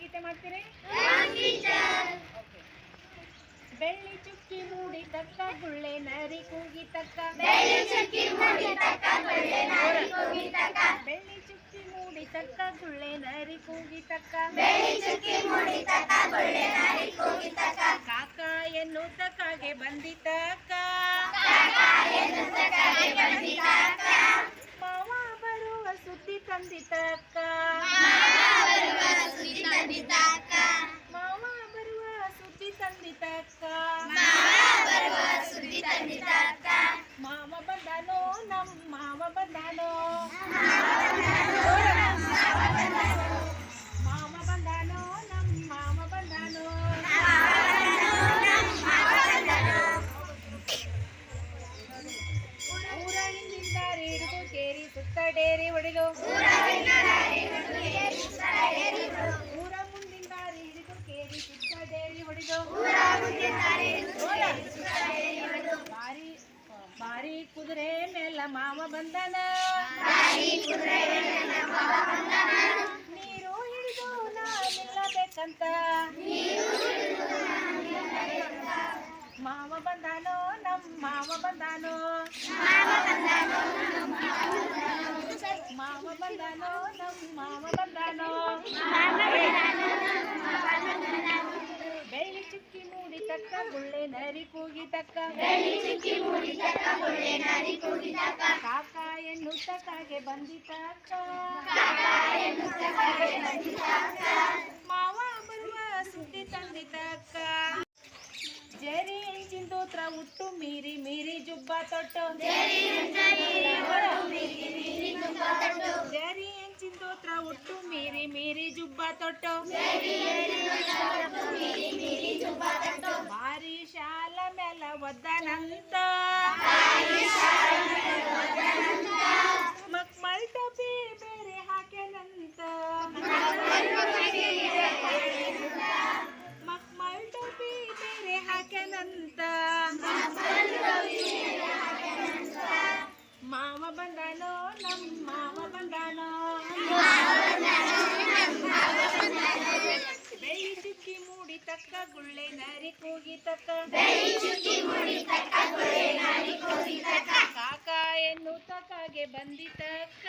ಗೀತೆ ಮಾಡ್ತೀರಿ? ಬೆಳ್ಳಿ ಚುಕ್ಕಿ ಮೂಡಿ ತಕ್ಕ ಗುಳ್ಳೆ ನರಿ ಕೂಗಿ ತಕ್ಕ ಬೆಳ್ಳಿ ಚುಕ್ಕಿ ಮೂಡಿ ತಕ್ಕ ಗುಳ್ಳೆ ನರಿ ಕೂಗಿ ತಕ್ಕ ಬೆಳ್ಳಿ ಚುಕ್ಕಿ ಮೂಡಿ ತಕ್ಕ ಗುಳ್ಳೆ ನರಿ ಕೂಗಿ ತಕ್ಕ ಬೆಳ್ಳಿ ಚುಕ್ಕಿ ಮೂಡಿ ತಕ್ಕ ಗುಳ್ಳೆ ನರಿ ಕೂಗಿ ತಕ್ಕ ಕಾಕ ಎನ್ನುತ್ತ ಕಾಗೆ ಬಂದಿತಕ್ಕ. ಕಾಕ ಎನ್ನುತ್ತ ಕಾಗೆ ಬಂದಿತಕ್ಕ. ಕೇರಿ ಸುತ್ತ ಡೇರಿ ಹೊಡೆದು ಊರ ಮುಂದಿಂದ ಹಿಡಿದು ಕೇರಿ ಸುತ್ತ ಡೇರಿ ಹೊಡೆದು ಬಾರಿ ಬಾರಿ ಕುದುರೆ ಮೇಲ ಮಾವ ಬಂದನ ನೀರು ಹಿಡಿದು ನಾ ನಿಲ್ಲಬೇಕಂತ ಮಾವ ಬಂದಾನೋ ನಮ್ ಮಾವ ಬಂದಾನೋ ಮಾವ ಬಂದಾನೋ ನಮ್ ಮಾವ ಬಂದಾನೋ ಬೆಳ್ಳಿ ಚುಕ್ಕಿ ಮೂಡಿ ತಕ್ಕ ಗುಳ್ಳೆ ನರಿ ಕೂಗಿ ತಕ್ಕ ಕಾಕ ಎನ್ನುತ್ತ ಕಾಗೆ ಬಂದಿತಕ್ಕ ಮಾವ ಬರುವ ಸುದ್ದಿ ತಂದಿತಕ್ಕ ಜರಿ ಎಂಚಿನ ತೋತ್ರ ಉಟ್ಟು ಮೀರಿ ಮೀರಿ ಜುಬ್ಬ ತೊಟ್ಟು ಜರಿ ಎಂಚಿನ జుబ్బా తొట్టో భారీశాల మెల వద్దనంత. ತಕ್ಕ ಗುಳ್ಳೆ ನರಿ ಕೂಗಿ ತಕ್ಕ ಕಾಕ ಎನ್ನು ತಕಾಗೆ ಬಂದಿತಕ್ಕ